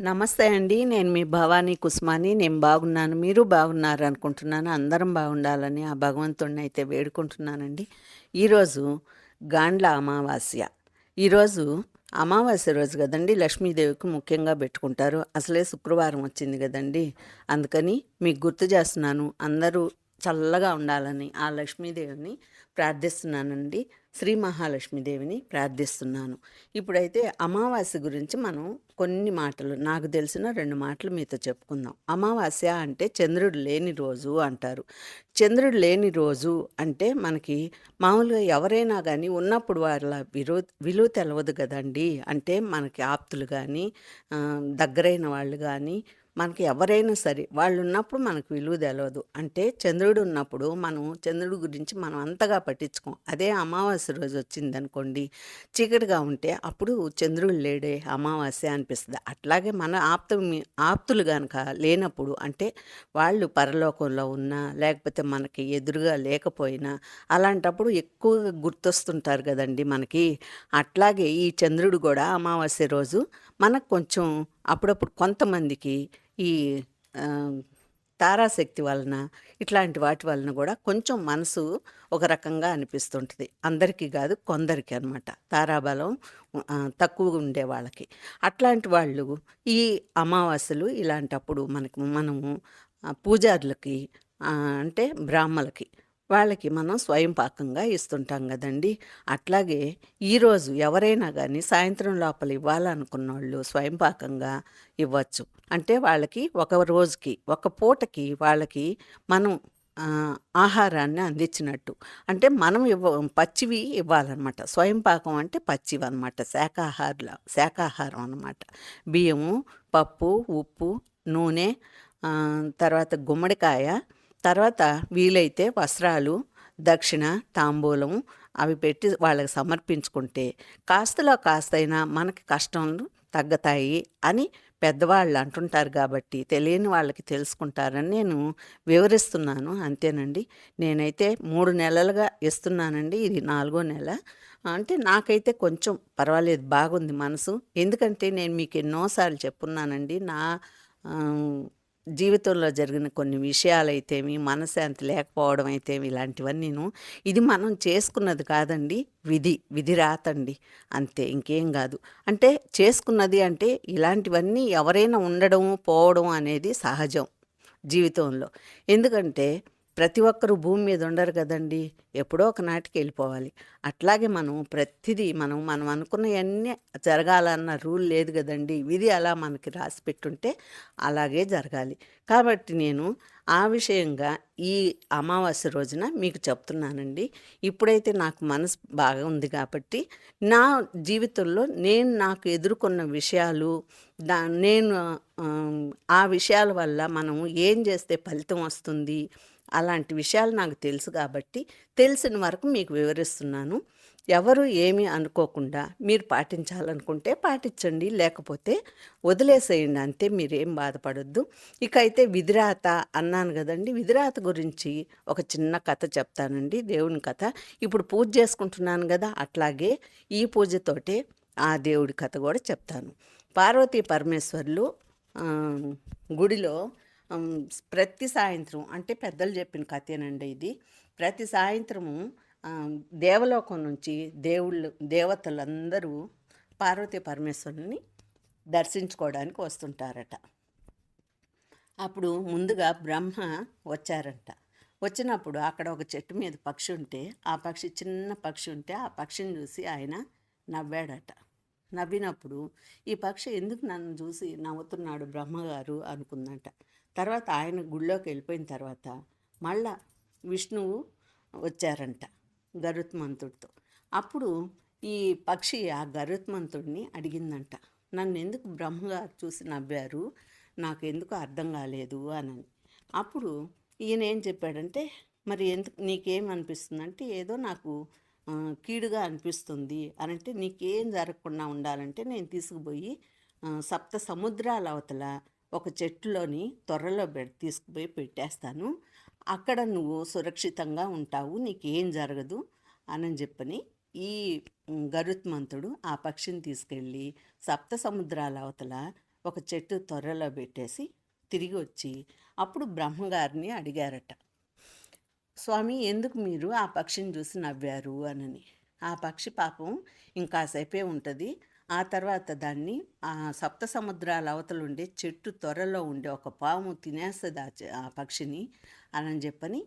నమస్తే అండి. నేను మీ భవానీ కుస్మాని. నేను బాగున్నాను. మీరు బాగున్నారు అనుకుంటున్నాను. అందరం బాగుండాలని ఆ భగవంతుడిని అయితే వేడుకుంటున్నానండి. ఈరోజు గాండ్ల అమావాస్య. ఈరోజు అమావాస్య రోజు కదండి లక్ష్మీదేవికి ముఖ్యంగా పెట్టుకుంటారు అసలే శుక్రవారం వచ్చింది కదండి అందుకని మీకు గుర్తు చేస్తున్నాను. అందరూ చల్లగా ఉండాలని ఆ లక్ష్మీదేవిని ప్రార్థిస్తున్నానండి. శ్రీ మహాలక్ష్మీదేవిని ప్రార్థిస్తున్నాను. ఇప్పుడైతే అమావాస్య గురించి మనం కొన్ని మాటలు నాకు తెలిసిన రెండు మాటలు మీతో చెప్పుకుందాం. అమావాస్య అంటే చంద్రుడు లేని రోజు అంటారు. చంద్రుడు లేని రోజు అంటే మనకి మామూలుగా ఎవరైనా కానీ ఉన్నప్పుడు వాళ్ళ విరో విలువ తెలవదు కదండి అంటే మనకి ఆప్తులు కానీ దగ్గరైన వాళ్ళు కానీ మనకి ఎవరైనా సరే వాళ్ళు ఉన్నప్పుడు మనకు విలువ తెలవదు. అంటే చంద్రుడు ఉన్నప్పుడు మనం చంద్రుడి గురించి మనం అంతగా పట్టించుకోం. అదే అమావాస్య రోజు వచ్చిందనుకోండి, చీకటిగా ఉంటే అప్పుడు చంద్రుడు లేడే అమావాస్య అనిపిస్తుంది అట్లాగే మన ఆప్తం ఆప్తులు కనుక లేనప్పుడు అంటే వాళ్ళు పరలోకంలో ఉన్నా, లేకపోతే మనకి ఎదురుగా లేకపోయినా అలాంటప్పుడు ఎక్కువగా గుర్తొస్తుంటారు కదండి మనకి. అట్లాగే ఈ చంద్రుడు కూడా అమావాస్య రోజు మనకు కొంచెం అప్పుడప్పుడు కొంతమందికి ఈ తారాశక్తి వలన ఇట్లాంటి వాటి వలన కూడా కొంచెం మనసు ఒక రకంగా అనిపిస్తుంటది. అందరికీ కాదు కొందరికి అనమాట. తారాబలం తక్కువగా ఉండే వాళ్ళకి. అట్లాంటి వాళ్ళు ఈ అమావాస్యలు ఇలాంటప్పుడు మనకు మనము పూజారులకి అంటే బ్రాహ్మలకి వాళ్ళకి మనం స్వయం పాకంగా ఇస్తుంటాం కదండి అట్లాగే ఈరోజు ఎవరైనా కానీ సాయంత్రం లోపల ఇవ్వాలనుకున్నోళ్ళు స్వయం పాకంగా ఇవ్వచ్చు. అంటే వాళ్ళకి ఒక రోజుకి, ఒక పూటకి వాళ్ళకి మనం ఆహారాన్ని అందించినట్టు. అంటే మనం ఇవ్వ పచ్చివి ఇవ్వాలనమాట. స్వయం పాకం అంటే పచ్చివి అనమాట శాకాహారుల శాకాహారం అనమాట. బియ్యము, పప్పు, ఉప్పు, నూనె తర్వాత గుమ్మడికాయ, తర్వాత వీలైతే వస్త్రాలు, దక్షిణ, తాంబూలం అవి పెట్టి వాళ్ళకి సమర్పించుకుంటే కాస్తలో కాస్తైనా మనకి కష్టాలు తగ్గుతాయి అని పెద్దవాళ్ళు అంటుంటారు కాబట్టి తెలియని వాళ్ళకి తెలుసుకుంటారని నేను వివరిస్తున్నాను అంతేనండి. నేనైతే మూడు నెలలుగా ఇస్తున్నానండి. ఇది నాలుగో నెల. అంటే నాకైతే కొంచెం పర్వాలేదు బాగుంది మనసు. ఎందుకంటే నేను మీకు ఎన్నోసార్లు చెప్పున్నానండి. నా జీవితంలో జరిగిన కొన్ని విషయాలైతేమి, మనశ్శాంతి లేకపోవడం అయితేమి ఇలాంటివన్నీను. ఇది మనం చేసుకున్నది కాదండి. విధి. విధి రాతండి. అంతే ఇంకేం కాదు అంటే చేసుకున్నది అంటే ఇలాంటివన్నీ ఎవరైనా ఉండడం, పోవడం అనేది సహజం జీవితంలో. ఎందుకంటే ప్రతి ఒక్కరు భూమి మీద ఉండరు కదండి ఎప్పుడో ఒకనాటికి వెళ్ళిపోవాలి అట్లాగే మనం ప్రతిదీ మనం మనం అనుకున్నవన్నీ జరగాలన్న రూల్ లేదు కదండి విధి అలా మనకి రాసి పెట్టుంటే అలాగే జరగాలి. కాబట్టి నేను ఆ విషయంగా ఈ అమావాస్య రోజున మీకు చెప్తున్నానండి. ఇప్పుడైతే నాకు మనసు బాగా ఉంది కాబట్టి నా జీవితంలో నేను నాకు ఎదుర్కొన్న విషయాలు దా నేను ఆ విషయాల వల్ల మనం ఏం చేస్తే ఫలితం వస్తుంది, అలాంటి విషయాలు నాకు తెలుసు కాబట్టి తెలిసిన వరకు మీకు వివరిస్తున్నాను. ఎవరు ఏమి అనుకోకుండా మీరు పాటించాలనుకుంటే పాటించండి. లేకపోతే వదిలేసేయండి అంతే. మీరేం బాధపడొద్దు. ఇక అయితే విధిరాత అన్నాను కదండి విధిరాత గురించి ఒక చిన్న కథ చెప్తానండి. దేవుని కథ. ఇప్పుడు పూజ చేసుకుంటున్నాను కదా అట్లాగే ఈ పూజతోటే ఆ దేవుడి కథ కూడా చెప్తాను. పార్వతీ పరమేశ్వరులు గుడిలో ప్రతి సాయంత్రం అంటే పెద్దలు చెప్పిన కథేనండి ఇది. ప్రతి సాయంత్రము దేవలోకం నుంచి దేవుళ్ళు దేవతలందరూ పార్వతీ పరమేశ్వరుని దర్శించుకోవడానికి వస్తుంటారట. అప్పుడు ముందుగా బ్రహ్మ వచ్చారంట. వచ్చినప్పుడు అక్కడ ఒక చెట్టు మీద పక్షి ఉంటే, ఆ పక్షి చిన్న పక్షి ఉంటే ఆ పక్షిని చూసి ఆయన నవ్వాడట. నవ్వినప్పుడు ఈ పక్షి ఎందుకు నన్ను చూసి నవ్వుతున్నాడు బ్రహ్మగారు అనుకుందంట. తర్వాత ఆయన గుడిలోకెళ్ళిపోయిన తర్వాత మళ్ళా విష్ణువు వచ్చారంట గరుత్మంతుడితో. అప్పుడు ఈ పక్షి ఆ గరుత్మంతుడిని అడిగిందంట. నన్ను ఎందుకు బ్రహ్మగారు చూసి నవ్వారు? నాకు ఎందుకు అర్థం కాలేదు అనని. అప్పుడు ఈయన ఏం చెప్పాడంటే, మరి ఎందుకు నీకేమనిపిస్తుందంటే, ఏదో నాకు కీడుగా అనిపిస్తుంది అనంటే, నీకేం జరగకుండా ఉండాలంటే నేను తీసుకుపోయి సప్త సముద్రాల అవతల ఒక చెట్టులోని త్వరలో బెడ్ తీసుకుపోయి పెట్టేస్తాను. అక్కడ నువ్వు సురక్షితంగా ఉంటావు. నీకేం జరగదు అని చెప్పని ఈ గరుత్మంతుడు ఆ పక్షిని తీసుకెళ్ళి సప్త సముద్రాల అవతల ఒక చెట్టు త్వరలో పెట్టేసి తిరిగి వచ్చి అప్పుడు బ్రహ్మగారిని అడిగారట స్వామి ఎందుకు మీరు ఆ పక్షిని చూసి నవ్వారు అనని ఆ పక్షి పాపం ఇంకాసేపే ఉంటుంది ఆ తర్వాత దాన్ని ఆ సప్త సముద్రాల అవతల ఉండే చెట్టు త్వరలో ఉండే ఒక పాము తినేస్తుంది ఆ ఆ పక్షిని అని చెప్పని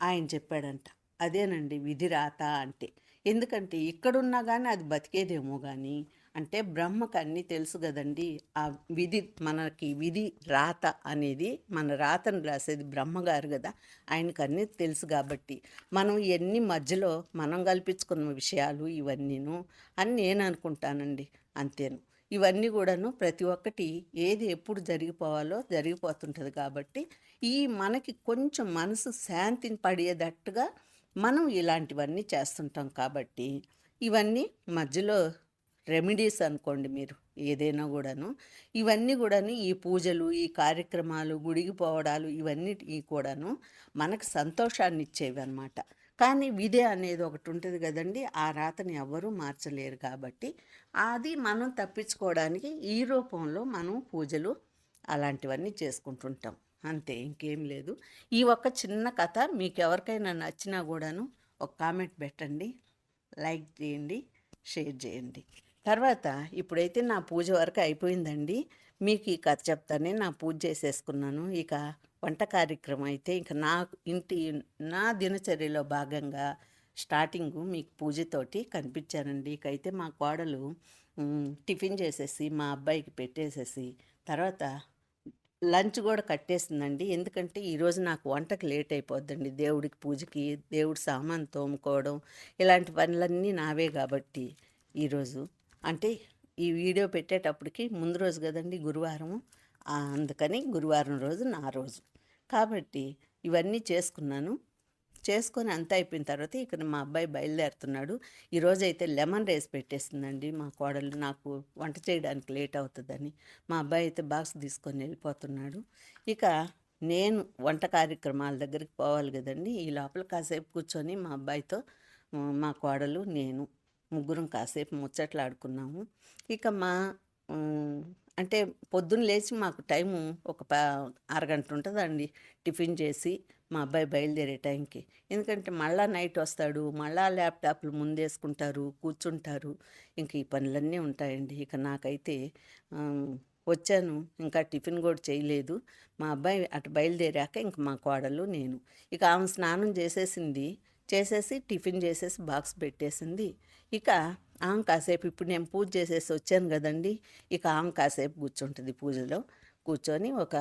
ఆయన చెప్పాడంట. అదేనండి విధిరాత అంటే. ఎందుకంటే ఇక్కడున్నా కానీ అది బతికేదేమో కానీ అంటే బ్రహ్మకు అన్నీ తెలుసు కదండి. ఆ విధి మనకి విధి రాత అనేది మన రాతను రాసేది బ్రహ్మగారు కదా. ఆయనకు అన్నీ తెలుసు కాబట్టి మనం ఇవన్నీ మధ్యలో మనం కల్పించుకున్న విషయాలు ఇవన్నీను అని నేను అనుకుంటానండి. అంతేను. ఇవన్నీ కూడాను ప్రతి ఒక్కటి ఏది ఎప్పుడు జరిగిపోవాలో జరిగిపోతుంటుంది కాబట్టి ఈ మనకి కొంచెం మనసు శాంతిని పడేటట్టుగా మనం ఇలాంటివన్నీ చేస్తుంటాం కాబట్టి ఇవన్నీ మధ్యలో రెమెడీస్ అనుకోండి మీరు ఏదైనా కూడాను. ఇవన్నీ కూడాను ఈ పూజలు ఈ కార్యక్రమాలు గుడికి పోవడాలు ఇవన్నీ కూడాను మనకు సంతోషాన్ని ఇచ్చేవి అనమాట కానీ విధి అనేది ఒకటి ఉంటుంది కదండి ఆ రాతని ఎవ్వరూ మార్చలేరు కాబట్టి అది మనం తప్పించుకోవడానికి ఈ రూపంలో మనం పూజలు అలాంటివన్నీ చేసుకుంటుంటాం. అంతే ఇంకేం లేదు. ఈ ఒక్క చిన్న కథ మీకు ఎవరికైనా నచ్చినా కూడాను ఒక కామెంట్ పెట్టండి లైక్ చేయండి షేర్ చేయండి. తర్వాత ఇప్పుడైతే నా పూజ వరకు అయిపోయిందండి. మీకు ఈ కథ చెప్తానే నా పూజ చేసేసుకున్నాను. ఇక వంట కార్యక్రమం అయితే ఇంకా నా ఇంటి నా దినచర్యలో భాగంగా స్టార్టింగ్ మీకు పూజతోటి కనిపించానండి. ఇక అయితే మా కోడలు టిఫిన్ చేసేసి మా అబ్బాయికి పెట్టేసేసి తర్వాత లంచ్ కూడా కట్టేసిందండి. ఎందుకంటే ఈరోజు నాకు వంటకి లేట్ అయిపోద్దండి. దేవుడికి పూజకి దేవుడి సామాన్ తోముకోవడం ఇలాంటి పనులన్నీ నావే కాబట్టి ఈరోజు అంటే ఈ వీడియో పెట్టేటప్పటికి ముందు రోజు కదండి గురువారం. అందుకని గురువారం రోజు నా రోజు. కాబట్టి ఇవన్నీ చేసుకున్నాను. చేసుకొని అంతా అయిపోయిన తర్వాత ఇక్కడ మా అబ్బాయి బయలుదేరుతున్నాడు. ఈరోజు అయితే లెమన్ రైస్ పెట్టేసిందండి మా కోడలు. నాకు వంట చేయడానికి లేట్ అవుతుందని మా అబ్బాయి అయితే బాక్స్ తీసుకొని వెళ్ళిపోతున్నాడు. ఇక నేను వంట కార్యక్రమాల దగ్గరికి పోవాలి కదండి. ఈ లోపల కాసేపు కూర్చొని మా అబ్బాయితో మా కోడలు నేను ముగ్గురం కాసేపు ముచ్చట్లు ఆడుకున్నాము ఇక మా అంటే పొద్దున్న లేచి మాకు టైము ఒక ప అరగంట ఉంటుందండి టిఫిన్ చేసి మా అబ్బాయి బయలుదేరే టైంకి. ఎందుకంటే మళ్ళా నైట్ వస్తాడు మళ్ళా ల్యాప్టాప్లు ముందేసుకుంటారు కూర్చుంటారు. ఇంక ఈ పనులన్నీ ఉంటాయండి. ఇక నాకైతే వచ్చాను. ఇంకా టిఫిన్ కూడా చేయలేదు. మా అబ్బాయి అటు బయలుదేరాక ఇంక మా కోడలు నేను. ఇక ఆమె స్నానం చేసేసింది. చేసేసి టిఫిన్ చేసేసి బాక్స్ పెట్టేసింది. ఇక ఆమె కాసేపు ఇప్పుడు నేను పూజ చేసేసి వచ్చాను కదండి. ఇక ఆమె కాసేపు కూర్చుంటుంది పూజలో. కూర్చొని ఒక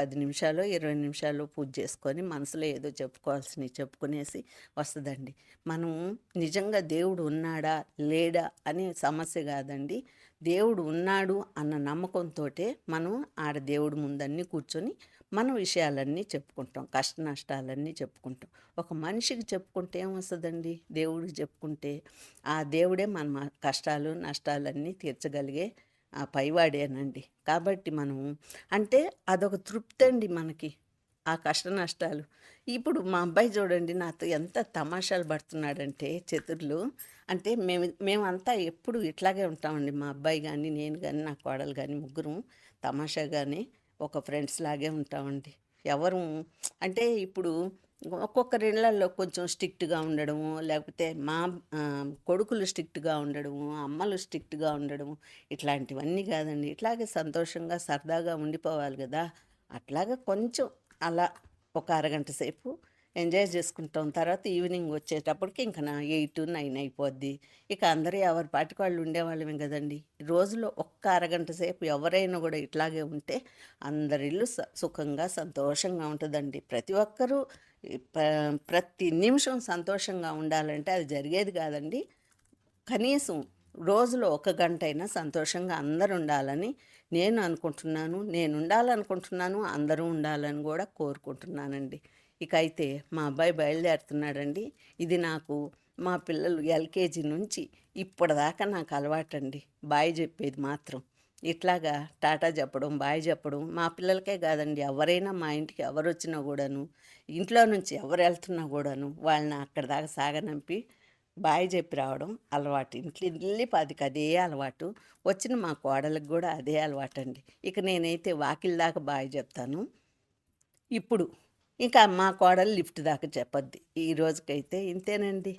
పది నిమిషాలు ఇరవై నిమిషాలు పూజ చేసుకొని మనసులో ఏదో చెప్పుకోవాల్సినవి చెప్పుకునేసి వస్తుందండి. మనం నిజంగా దేవుడు ఉన్నాడా లేడా అనే సమస్య కాదండి. దేవుడు ఉన్నాడు అన్న నమ్మకంతో మనం ఆడ దేవుడి ముందన్నీ కూర్చొని మన విషయాలన్నీ చెప్పుకుంటాం కష్ట నష్టాలన్నీ చెప్పుకుంటాం. ఒక మనిషికి చెప్పుకుంటే ఏమొస్తుందండి దేవుడికి చెప్పుకుంటే ఆ దేవుడే మన కష్టాలు నష్టాలన్నీ తీర్చగలిగే ఆ పైవాడేనండి. కాబట్టి మనం అంటే అదొక తృప్తి అండి మనకి ఆ కష్ట నష్టాలు ఇప్పుడు మా అబ్బాయి చూడండి నాతో ఎంత తమాషాలు పడుతున్నాడంటే చతుర్లు. అంటే మేము మేమంతా ఎప్పుడు ఇట్లాగే ఉంటామండి. మా అబ్బాయి కానీ నేను కానీ నా కోడలు కానీ ముగ్గురు తమాషాగానే ఒక ఫ్రెండ్స్ లాగే ఉంటామండి. ఎవరు అంటే ఇప్పుడు ఒక్కొక్కరి ఇళ్ళల్లో కొంచెం స్ట్రిక్ట్గా ఉండడము లేకపోతే మా కొడుకులు స్ట్రిక్ట్గా ఉండడము అమ్మలు స్ట్రిక్ట్గా ఉండడము ఇట్లాంటివన్నీ కాదండి. ఇట్లాగే సంతోషంగా సరదాగా ఉండిపోవాలి కదా. అట్లాగా కొంచెం అలా ఒక అరగంట సేపు ఎంజాయ్ చేసుకుంటాం. తర్వాత ఈవినింగ్ వచ్చేటప్పటికి ఇంకా నా ఎయిట్ నైన్ అయిపోద్ది. ఇక అందరూ ఎవరి పాటికి వాళ్ళు ఉండేవాళ్ళమే కదండి. రోజులో ఒక్క అరగంట సేపు ఎవరైనా కూడా ఇట్లాగే ఉంటే అందరిల్లు స- సుఖంగా సంతోషంగా ఉంటుందండి. ప్రతి ఒక్కరూ ప్రతి నిమిషం సంతోషంగా ఉండాలంటే అది జరిగేది కాదండి. కనీసం రోజులో ఒక గంట అయినా సంతోషంగా అందరూ ఉండాలని నేను అనుకుంటున్నాను నేను ఉండాలనుకుంటున్నాను అందరూ ఉండాలని కూడా కోరుకుంటున్నానండి. ఇక అయితే మా అబ్బాయి బయలుదేరుతున్నాడండి. ఇది నాకు మా పిల్లలు ఎల్కేజీ నుంచి ఇప్పటిదాకా నాకు అలవాటండి. బాయ్ చెప్పేది మాత్రం. ఇట్లాగా టాటా చెప్పడం బాయ్ చెప్పడం మా పిల్లలకే కాదండి. ఎవరైనా మా ఇంటికి ఎవరు వచ్చినా కూడాను ఇంట్లో నుంచి ఎవరు వెళ్తున్నా కూడాను వాళ్ళని అక్కడ దాకా సాగనంపి బాయ్ చెప్పి రావడం అలవాటు. ఇంట్లో వెళ్ళి పదికి అదే అలవాటు. వచ్చిన మా కోడలకు కూడా అదే అలవాటు అండి ఇక నేనైతే వాకిల్ దాకా బాయ్ చెప్తాను. ఇప్పుడు ఇంకా మా కోడలు లిఫ్ట్ దాకా చెప్పద్ది. ఈ రోజుకైతే ఇంతేనండి.